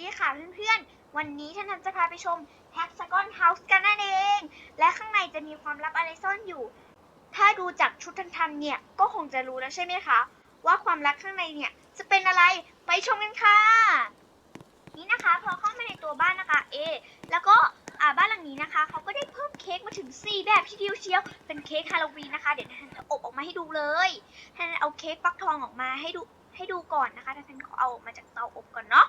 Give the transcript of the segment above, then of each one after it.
ดีค่ะเพื่อนๆ วันนี้ท่านนันจะพาไปชม Hexagon House กันนั่นเอง และข้างในจะมีความลับอะไรซ่อนอยู่ ถ้าดูจากชุดทันทันเนี่ย ก็คงจะรู้แล้วใช่ไหมคะ ว่าความลับข้างในเนี่ย จะเป็นอะไร ไปชมกันค่ะ นี่นะคะพอเข้ามาในตัวบ้านนะคะ เอ แล้วก็อ่าบ้านหลังนี้นะคะ เขาก็ได้เพิ่มเค้กมาถึง 4 แบบที่เดียวเชียว เป็นเค้กฮาโลวีนนะคะ เดี๋ยวท่านจะอบออกมาให้ดูเลยท่านเอาเค้กฟักทองออกมาให้ดูให้ดูก่อนนะคะท่านขอเอาออกมาจากเตาอบก่อนเนาะ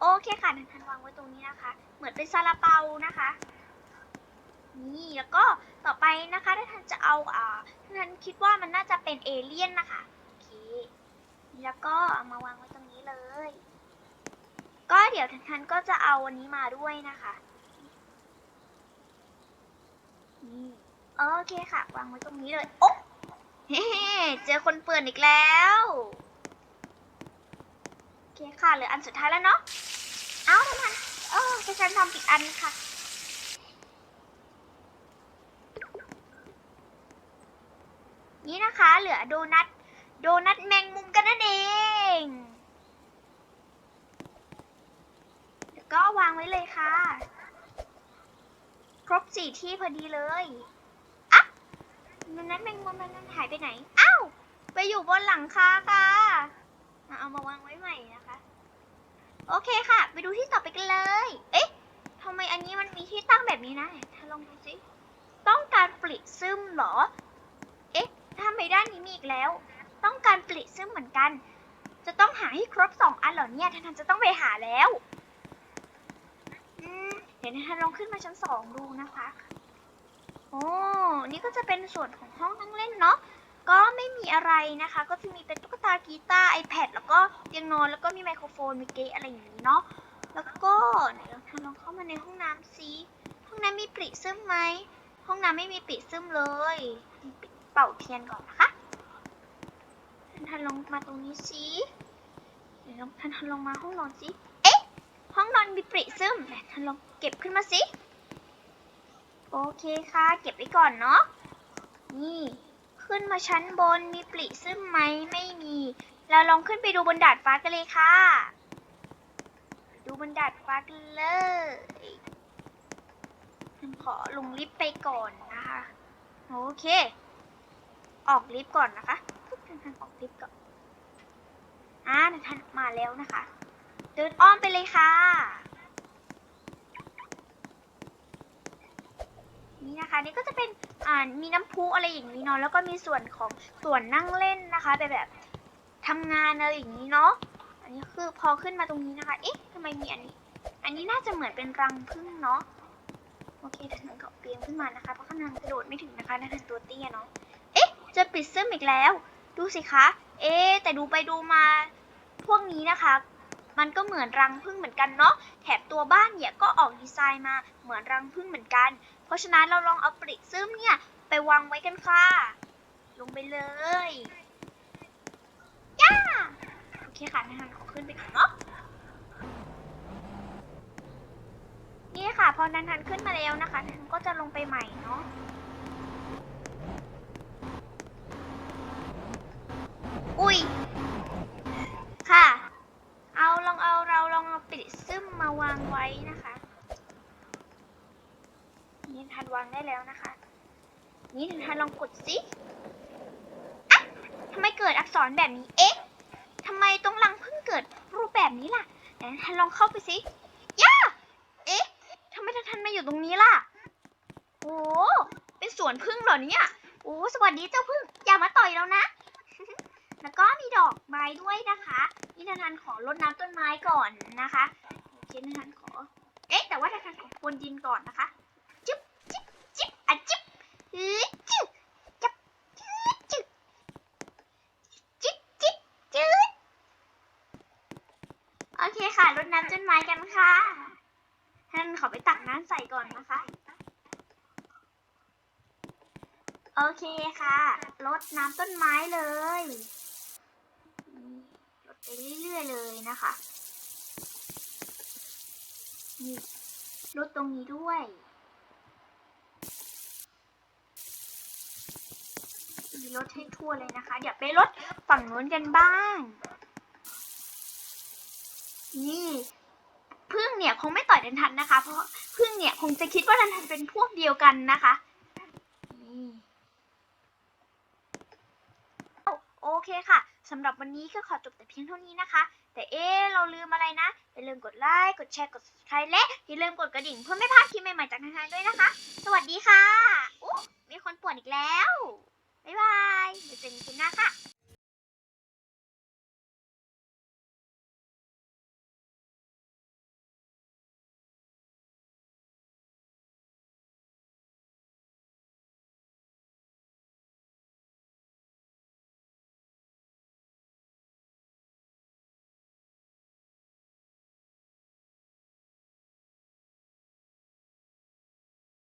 โอเคค่ะท่านวางไว้ตรงนี้นะคะ เหมือนเป็นซาลาเปานะคะ นี่แล้วก็ต่อไปนะคะถ้าท่านจะเอาอ่าท่านคิดว่ามันน่าจะเป็นเอเลี่ยนนะคะโอเคแล้วก็เอามาวางไว้ตรงนี้เลย ก็เดี๋ยวท่านก็จะเอาอันนี้มาด้วยนะคะนี่โอเคค่ะ วางไว้ตรงนี้เลยโอ๊ะเฮ้เจอคนเปื่อนอีกแล้ว เคค่ะเหลืออันสุดท้ายแล้วเนาะ เอ้าทำไมเออจะฉันทำอีกอันค่ะ นี่นะคะ เหลือโดนัท โดนัทแมงมุมกันนั่นเองแล้วก็วางไว้เลยค่ะ ครบสี่ที่พอดีเลยอะโดนัทแมงมุมมันหายไปไหน อ้าว ไปอยู่บนหลังคาค่ะอะเอามาวางไว้ใหม่นะคะ โอเคค่ะ ไปดูที่ต่อไปกันเลย เอ๊ะทำไมอันนี้มันมีที่ตั้งแบบนี้นะถ้าลองดูสิ ต้องการปลิซึมเหรอ เอ๊ะทำไมด้านนี้มีอีกแล้ว ต้องการปลิซึมเหมือนกัน จะต้องหาให้ครบสองอันเหรอเนี่ยท่านจะต้องไปหาแล้วเดี๋ยวท่านลองขึ้นมาชั้นสองดูนะคะ โอ้ นี่ก็จะเป็นส่วนของห้องนั่งเล่นเนาะ ก็ไม่มีอะไรนะคะ ก็จะมีเป็นตุ๊กตากีตาร์ iPad แล้วก็เตียงนอนแล้วก็มีไมโครโฟนมีเกะอะไรอย่างนี้เนาะแล้วก็ไหนลองทำลองเข้ามาในห้องน้ำซิห้องน้ำมีปริซึมไหมห้องน้ำไม่มีปริซึมเลยเป่าเทียนก่อนนะคะท่านลงมาตรงนี้ซิเดี๋ยวลองท่านลงมาห้องนอนซิเอ๊ะห้องนอนมีปริซึมท่านลงเก็บขึ้นมาสิโอเคค่ะ เก็บไว้ก่อนเนาะนี่ ขึ้นมาชั้นบนมีปลิซึมไหมไม่มี เราลองขึ้นไปดูบนดาดฟ้ากันเลยค่ะ ดูบนดาดฟ้ากันเลยฉันขอลงลิฟต์ไปก่อนนะคะ โอเค ออกลิฟต์ก่อนนะคะปุ๊บท่านออกลิฟต์ก่อนอ่าท่านมาแล้วนะคะ เดินอ้อมไปเลยค่ะ นี่นะคะนี่ก็จะเป็นอ่ามีน้ำพุอะไรอย่างนี้เนาะแล้วก็มีส่วนของส่วนนั่งเล่นนะคะแบบแบบทำงานอะไรอย่างนี้เนาะอันนี้คือพอขึ้นมาตรงนี้นะคะ เอ๊ะทำไมมีอันนี้ อันนี้น่าจะเหมือนเป็นรังผึ้งเนาะโอเคเดี๋ยวฉันก็เปียงขึ้นมานะคะเพราะขนาดกระโดดไม่ถึงนะคะนั่นคือตัวเตี้ยเนาะเอ๊ะเจอปิดซึมอีกแล้ว ดูสิคะ เอ๊ะแต่ดูไปดูมาพวกนี้นะคะมันก็เหมือนรังผึ้งเหมือนกันเนาะ แถบตัวบ้านเนี่ยก็ออกดีไซน์มาเหมือนรังผึ้งเหมือนกัน เพราะฉะนั้นเราลองเอาปริซึมเนี่ย ไปวางไว้กันค่ะ ลงไปเลยย่าโอเคค่ะนะคะขอขึ้นไปก่อนเนาะนี่ค่ะ พอนันทันขึ้นมาแล้วนะคะนันก็จะลงไปใหม่เนาะอุ้ย ค่ะ เอาลองเอาเราลองเอาปริซึมมาวางไว้นะคะ นี่ทันวางได้แล้วนะคะ นี่ทันลองกดสิอะทำไมเกิดอักษรแบบนี้ เอ๊ะทำไมตรงรังเพิ่งเกิดรูปแบบนี้ล่ะไหนทันลองเข้าไปสิย่าเอ๊ะทำไมทันมาอยู่ตรงนี้ล่ะโอ้เป็นสวนพึ่งเหรอเนี่ยโอ้สวัสดีเจ้าพึ่ง อย่ามาต่อยเรานะ แล้วก็มีดอกไม้ด้วยนะคะนี่ทันขอรดน้ำต้นไม้ก่อนนะคะโอเคทันขอ เอ๊ะแต่ว่าทันขอพรวนดินก่อนนะคะ จึ๊บจิ๊บจิ๊บอะจิ๊บ ฮึจึ๊จับจึ๊จึ๊จิ๊บจิ๊บจึ๊โอเคค่ะรดน้ำต้นไม้กันค่ะ ท่านขอไปตักน้ำใส่ก่อนนะคะ โอเคค่ะรดน้ำต้นไม้เลยรดไปเรื่อยๆเลยนะคะนี่รดตรงนี้ด้วย รถให้ทั่วเลยนะคะ เดี๋ยวไปรถฝั่งนู้นกันบ้าง นี่พึ่งเนี่ยคงไม่ต่อยทันทันนะคะ เพราะพึ่งเนี่ยคงจะคิดว่าทันทันเป็นพวกเดียวกันนะคะโอเคค่ะสำหรับวันนี้ก็ขอจบแต่เพียงเท่านี้นะคะ แต่เอ๊ะเราลืมอะไรนะอย่าลืมกดไลค์กดแชร์กด subscribe และอย่าลืมกดกระดิ่งเพื่อไม่พลาดคลิปใหม่ๆจากทางทาด้วยนะคะ สวัสดีค่ะอู้มีคนป่วนอีกแล้ว バイバイ。別に来なか